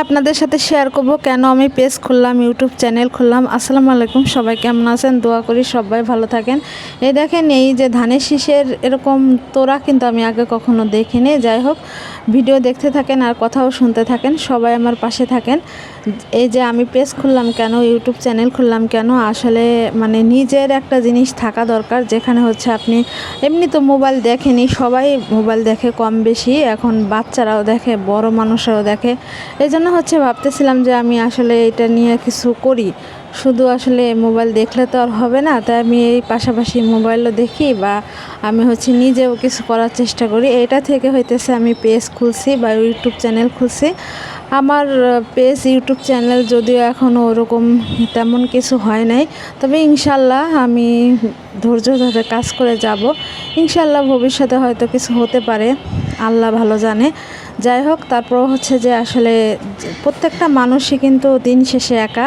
আপনাদের সাথে শেয়ার করব কেন আমি পেজ খুললাম ইউটিউব চ্যানেল খুললাম। আসসালামু আলাইকুম, সবাই কেমন আছেন? দোয়া করি সবাই ভালো থাকেন। এই দেখেন, এই যে ধানের শীষের এরকম তোরা কিন্তু আমি আগে কখনো দেখিনি। যাই হোক, ভিডিও দেখতে থাকেন আর কথাও শুনতে থাকেন, সবাই আমার পাশে থাকেন। এই যে আমি পেজ খুললাম কেন ইউটিউব চ্যানেল খুললাম কেন, আসলে মানে নিজের একটা জিনিস থাকা দরকার, যেখানে হচ্ছে আপনি এমনি তো মোবাইল দেখেনি, সবাই মোবাইল দেখে কম বেশি, এখন বাচ্চারাও দেখে, বড় মানুষরাও দেখে। এই জন্য হচ্ছে ভাবতেছিলাম যে আমি আসলে এটা নিয়ে কিছু করি। শুধু আসলে মোবাইল দেখলে তো আর হবে না, তাই আমি এই পাশাপাশি মোবাইলও দেখি বা আমি হচ্ছে নিজেও কিছু করার চেষ্টা করি। এটা থেকে হইতেছে আমি পেজ খুলছি বা ইউটিউব চ্যানেল খুলছি। আমার পেজ ইউটিউব চ্যানেল যদিও এখনও ওরকম তেমন কিছু হয় নাই, তবে ইনশাল্লাহ আমি ধৈর্য ধরে কাজ করে যাব। ইনশাল্লাহ ভবিষ্যতে হয়তো কিছু হতে পারে। আল্লাহ ভালো জানে। যাই হোক তারপর হচ্ছে যে আসলে প্রত্যেকটা মানুষই কিন্তু দিন শেষে একা।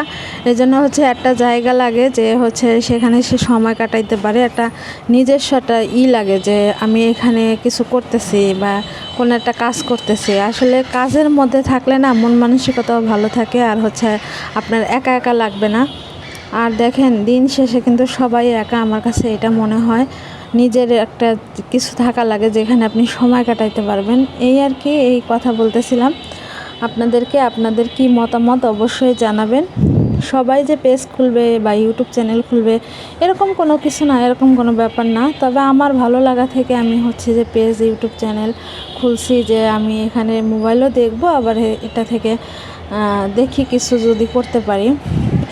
এজন্য হচ্ছে একটা জায়গা লাগে যে হচ্ছে সেখানে সে সময় কাটাইতে পারে। একটা নিজস্ব একটা ই লাগে যে আমি এখানে কিছু করতেছি বা কোনো একটা কাজ করতেছি। আসলে কাজের মধ্যে থাকলে না মন মানসিকতাও ভালো থাকে আর হচ্ছে আপনার একা একা লাগবে না। আর দেখেন, দিন শেষে কিন্তু সবাই একা। আমার কাছে এটা মনে হয়। নিজের একটা কিছু থাকা লাগে যেখানে আপনি সময় কাটাইতে পারবেন। এই আর কি, এই কথা বলতেছিলাম। আপনাদেরকে আপনাদের কি মতামত অবশ্যই জানাবেন। সবাই যে পেজ খুলবে বা ইউটিউব চ্যানেল খুলবে, এরকম কোনো কিছু না, এরকম কোনো ব্যাপার না। তবে আমার ভালো লাগা থেকে আমি হচ্ছে যে পেজ ইউটিউব চ্যানেল খুলছি যে আমি এখানে মোবাইলও দেখব, আবার এটা থেকে দেখি কিছু যদি করতে পারি।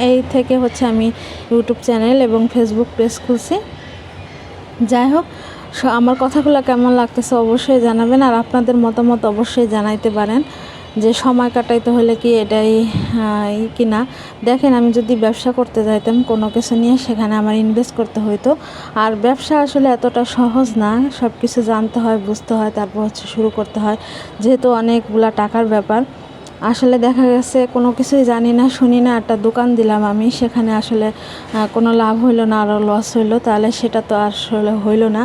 এই থেকে হচ্ছে আমি ইউটিউব চ্যানেল এবং ফেসবুক পেজ খুলছি। যাই হোক আমার কথাগুলো কেমন লাগতেছে অবশ্যই জানাবেন আর আপনাদের মতামত অবশ্যই জানাইতে পারেন যে সময় কাটাইতে হলে কি এটাই কি না দেখেন, আমি যদি ব্যবসা করতে যাইতাম কোনো কিছু নিয়ে, সেখানে আমার ইনভেস্ট করতে হইতো। আর ব্যবসা আসলে এতটা সহজ না সব কিছু জানতে হয়, বুঝতে হয়, তারপর হচ্ছে শুরু করতে হয়। যেহেতু অনেকগুলা টাকার ব্যাপার আসলে দেখা গেছে কোনো কিছুই জানি না, শুনি না, একটা দোকান দিলাম আমি, সেখানে আসলে কোনো লাভ হইল না আরও লস হইল, তাহলে সেটা তো আসলে হইল না।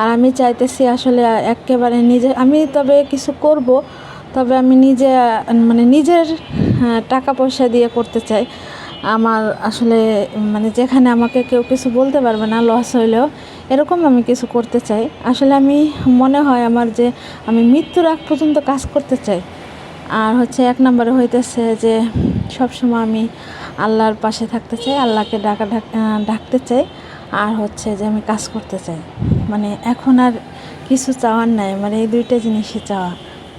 আর আমি চাইতেছি আসলে একেবারে নিজে, আমি তবে কিছু করব, তবে আমি নিজে মানে নিজের টাকা পয়সা দিয়ে করতে চাই। আমার আসলে মানে যেখানে আমাকে কেউ কিছু বলতে পারবে না লস হইলেও, এরকম আমি কিছু করতে চাই। আসলে আমি, মনে হয় আমার যে, আমি মৃত্যুর আগ পর্যন্ত কাজ করতে চাই। আর হচ্ছে এক নম্বরে হইতেছে যে সবসময় আমি আল্লাহর পাশে থাকতে চাই, আল্লাহকে ডাকা ডাকতে চাই আর হচ্ছে যে আমি কাজ করতে চাই। মানে এখন আর কিছু চাওয়ার নাই মানে এই দুইটা জিনিসই চাওয়া।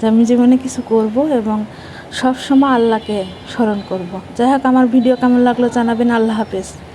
যে আমি জীবনে কিছু করব এবং সব সময় আল্লাহকে স্মরণ করব। যাই হোক, আমার ভিডিও কেমন লাগল জানাবেন। আল্লাহ হাফেজ।